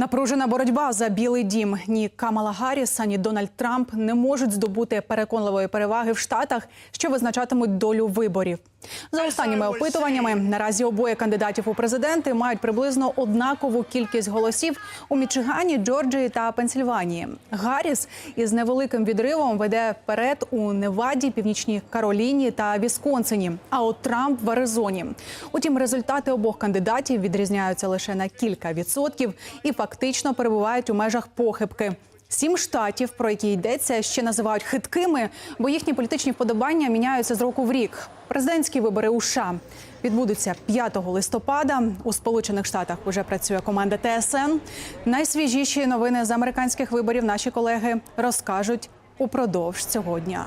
Напружена боротьба за білий дім. Ні Камала Гарріс, ані Дональд Трамп не можуть здобути переконливої переваги в штатах, що визначатимуть долю виборів. За останніми опитуваннями, наразі обоє кандидатів у президенти мають приблизно однакову кількість голосів у Мічигані, Джорджії та Пенсільванії. Гарріс із невеликим відривом веде вперед у Неваді, Північній Кароліні та Вісконсині. А от Трамп в Аризоні. Утім, результати обох кандидатів відрізняються лише на кілька відсотків і фактично перебувають у межах похибки. Сім штатів, про які йдеться, ще називають хиткими, бо їхні політичні вподобання міняються з року в рік. Президентські вибори у США відбудуться 5 листопада. У Сполучених Штатах вже працює команда ТСН. Найсвіжіші новини з американських виборів наші колеги розкажуть упродовж цього дня.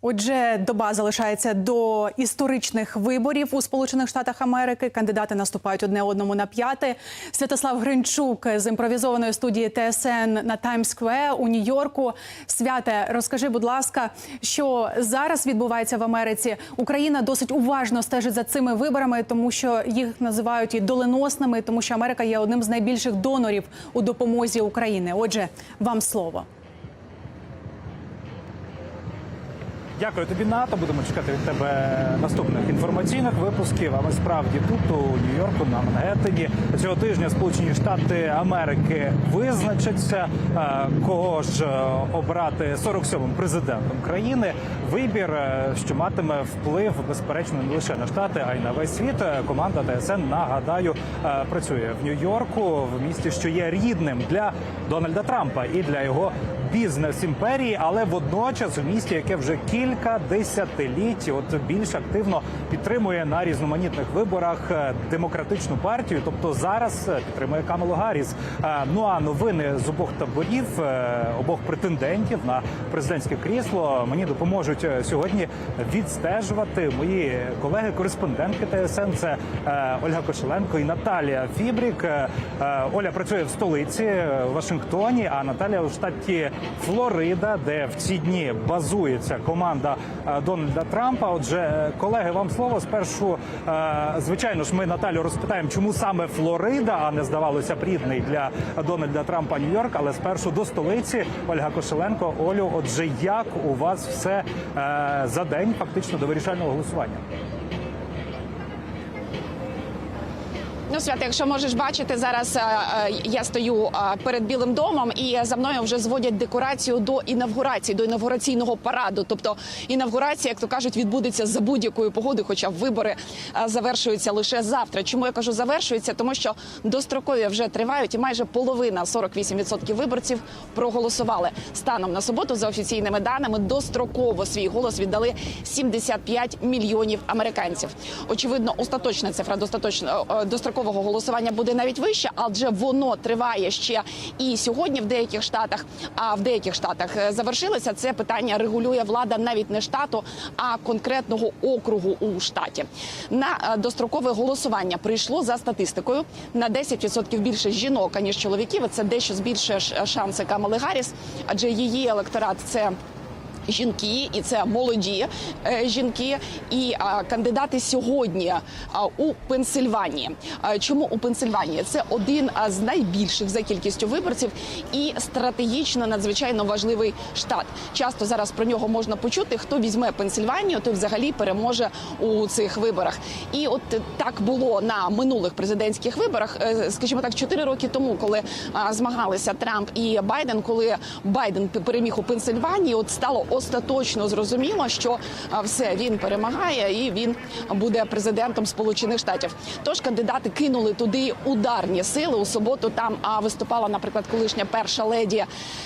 Отже, доба залишається до історичних виборів у Сполучених Штатах Америки. Кандидати наступають одне одному на п'яте. Святослав Гринчук з імпровізованої студії ТСН на Таймс-сквер у Нью-Йорку. Святе, розкажи, будь ласка, що зараз відбувається в Америці. Україна досить уважно стежить за цими виборами, тому що їх називають і доленосними, тому що Америка є одним з найбільших донорів у допомозі України. Отже, вам слово. Дякую тобі, НАТО. Будемо чекати від тебе наступних інформаційних випусків. Але справді тут у Нью-Йорку на Мангеттені цього тижня Сполучені Штати Америки визначаться, е, кого ж е, обрати 47-м президентом країни. Вибір, е, що матиме вплив безперечно не лише на штати, а й на весь світ. Команда ТСН нагадаю працює в Нью-Йорку, в місті, що є рідним для Дональда Трампа і для його бізнес імперії, але водночас у місті, яке вже кілька десятиліть от більш активно підтримує на різноманітних виборах е, демократичну партію. Тобто зараз е, підтримує Камалу Гарріс. Е, Ну а новини з обох таборів, обох претендентів на президентське крісло мені допоможуть сьогодні відстежувати мої колеги-кореспондентки ТСН. Це Ольга Кошеленко і Наталія Фібрік. Оля працює в столиці в Вашингтоні, а Наталія у штаті Флорида, де в ці дні базується команда е, Дональда Трампа. Отже, е, колеги, вам слово спершу. е, Звичайно ж, ми Наталю розпитаємо, чому саме Флорида, а не здавалося б рідний для Дональда Трампа Нью-Йорк. Але спершу до столиці Ольга Кошеленко. Олю, отже, як у вас все за день, фактично до вирішального голосування? Ну, свят, якщо можеш бачити, зараз е, е, я стою е, перед Білим домом, і за мною вже зводять декорацію до інавгурації, до інавгураційного параду. Тобто інавгурація, як то кажуть, відбудеться за будь-якої погоди, хоча вибори завершуються лише завтра. Чому я кажу завершуються? Тому що дострокові вже тривають, і майже половина 48% виборців проголосували. Станом на суботу, за офіційними даними, достроково свій голос віддали 75 мільйонів американців. Очевидно, остаточна цифра достаточно е, дострокового голосування буде навіть вища, адже воно триває ще і сьогодні в деяких штатах. А в деяких штатах е, завершилося це питання. Регулює влада навіть не штату, а конкретного округу у штаті. На е, дострокове голосування прийшло за статистикою на 10% більше жінок аніж чоловіків. Це дещо збільшує шанси Камали Гарріс, адже її електорат це. Жінки, і це молоді е, жінки, і кандидати сьогодні у Пенсильванії. Чому у Пенсильванії? Це один з найбільших за кількістю виборців і стратегічно надзвичайно важливий штат. Часто зараз про нього можна почути. Хто візьме Пенсильванію, той взагалі переможе у цих виборах. І от так було на минулих президентських виборах, е, скажімо так, 4 роки тому, коли змагалися Трамп і Байден, коли Байден переміг у Пенсильванії, от стало остаточно зрозуміло, що все він перемагає і він буде президентом Сполучених Штатів. Тож кандидати кинули туди ударні сили. У суботу там виступала, наприклад, колишня перша леді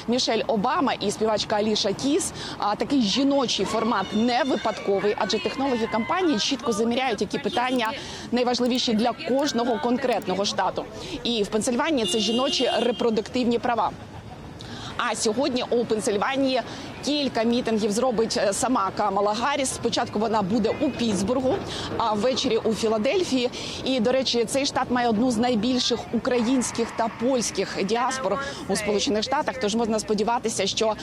Мішель Обама і співачка Аліша Кіс. А такий жіночий формат не випадковий, адже технологи кампанії чітко заміряють, які питання найважливіші для кожного конкретного штату. І в Пенсильванії це жіночі репродуктивні права. А сьогодні у Пенсильванії Кілька мітингів зробить е, сама Камала Гарріс. Спочатку вона буде у Пітсбургу, а ввечері у Філадельфії. І до речі, цей штат має одну з найбільших українських та польських діаспор у Сполучених Штатах. Тож можна сподіватися, що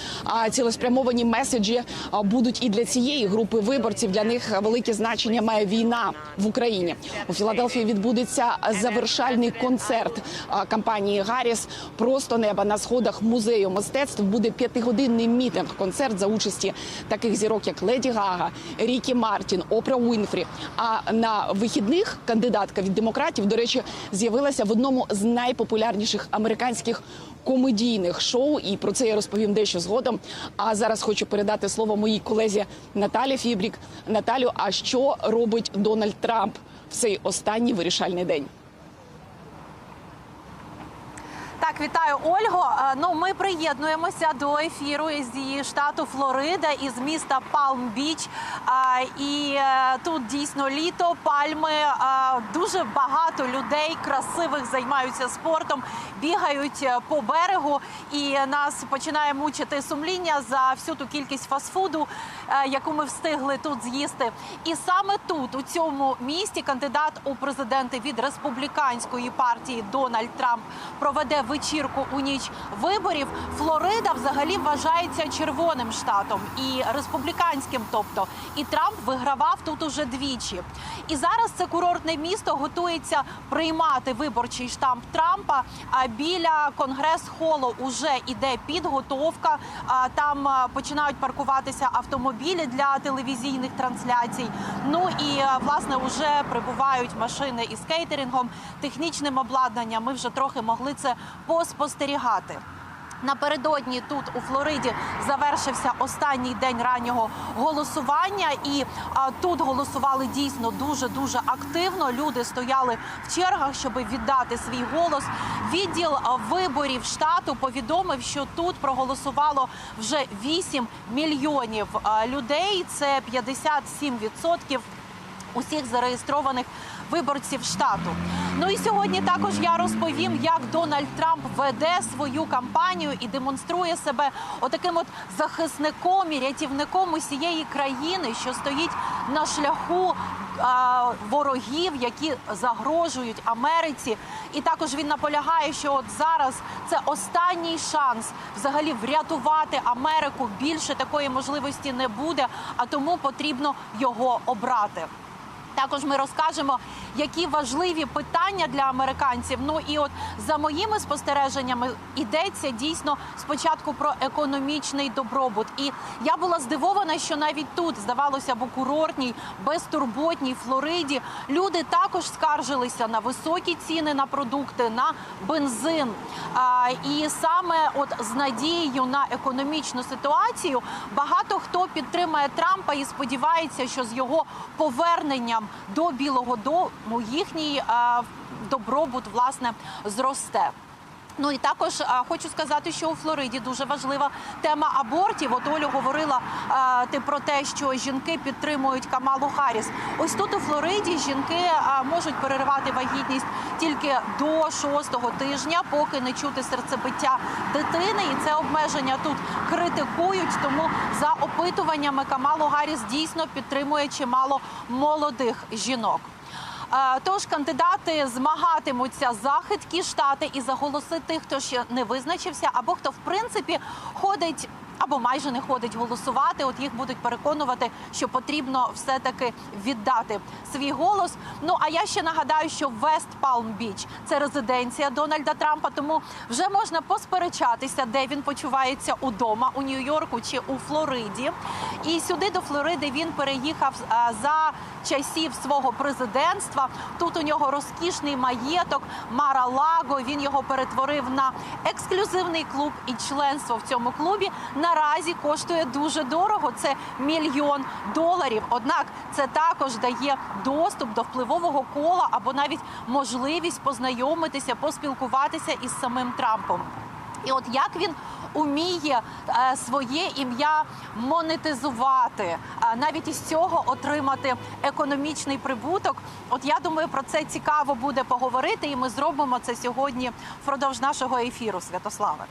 цілеспрямовані меседжі будуть і для цієї групи виборців. Для них велике значення має війна в Україні. У Філадельфії відбудеться завершальний концерт кампанії Гарріс. Просто неба на сходах музею мистецтв буде п'ятигодинний мітинг. Концерт за участі таких зірок, як Леді Гага, Рікі Мартін, Опра Уінфрі. А на вихідних кандидатка від демократів, до речі, з'явилася в одному з найпопулярніших американських комедійних шоу. І про це я розповім дещо згодом. А зараз хочу передати слово моїй колезі Наталі Фібрік. Наталю, а що робить Дональд Трамп в цей останній вирішальний день? Так, вітаю Ольго. Е, Ну, ми приєднуємося до ефіру зі штату Флорида із міста Палм-Біч. І е, тут дійсно літо, пальми, дуже багато людей красивих займаються спортом, бігають е, по берегу. І нас починає мучити сумління за всю ту кількість фастфуду, е, яку ми встигли тут з'їсти. І саме тут, у цьому місті, кандидат у президенти від республіканської партії Дональд Трамп проведе вечірку у ніч виборів. Флорида взагалі вважається червоним штатом і республіканським. Тобто, і Трамп вигравав тут уже двічі. І зараз це курортне місто готується приймати виборчий штамп Трампа. А біля конгрес-холу уже іде підготовка. Там починають паркуватися автомобілі для телевізійних трансляцій. Ну і власне вже прибувають машини із кейтерингом, технічним обладнанням. Ми вже трохи могли це поспостерігати. Напередодні тут у Флориді завершився останній день раннього голосування, і а, тут голосували дійсно дуже дуже активно. Люди стояли в чергах, щоб віддати свій голос. Відділ виборів штату повідомив, що тут проголосувало вже 8 мільйонів людей. Це 57% усіх зареєстрованих виборців штату. Ну і сьогодні також я розповім, як Дональд Трамп веде свою кампанію і демонструє себе отаким от захисником і рятівником усієї країни, що стоїть на шляху а, ворогів, які загрожують Америці. І також він наполягає, що от зараз це останній шанс взагалі врятувати Америку. Більше такої можливості не буде, а тому потрібно його обрати. Також ми розкажемо, які важливі питання для американців. Ну і от за моїми спостереженнями йдеться дійсно спочатку про економічний добробут. І я була здивована, що навіть тут здавалося б у курортній, безтурботній Флориді люди також скаржилися на високі ціни на продукти, на бензин. А, і саме от з надією на економічну ситуацію багато хто підтримує Трампа і сподівається, що з його поверненням до Білого Дому їхній добробут власне зросте. Ну і також а, хочу сказати, що у Флориді дуже важлива тема абортів. От Олю говорила а, ти про те, що жінки підтримують Камалу Харріс. Ось тут у Флориді жінки а, можуть переривати вагітність тільки до шостого тижня, поки не чути серцебиття дитини. І це обмеження тут критикують. Тому за опитуваннями Камалу Гарріс дійсно підтримує чимало молодих жінок. Е, Тож кандидати змагатимуться за хиткі штати і за голоси тих, хто ще не визначився, або хто в принципі ходить. Або майже не ходить голосувати. От їх будуть переконувати, що потрібно все таки віддати свій голос. Ну а я ще нагадаю, що Вест Палм Біч це резиденція Дональда Трампа. Тому вже можна посперечатися, де він почувається удома у Нью-Йорку чи у Флориді. І сюди до Флориди він переїхав е, за часів свого президентства. Тут у нього розкішний маєток Мара-Лаго. Він його перетворив на ексклюзивний клуб і членство в цьому клубі наразі коштує дуже дорого. Це мільйон доларів. Однак це також дає доступ до впливового кола або навіть можливість познайомитися, поспілкуватися із самим Трампом. І от як він уміє е, своє ім'я монетизувати, е, навіть із цього отримати економічний прибуток. От я думаю, про це цікаво буде поговорити, і ми зробимо це сьогодні впродовж нашого ефіру. Святославе.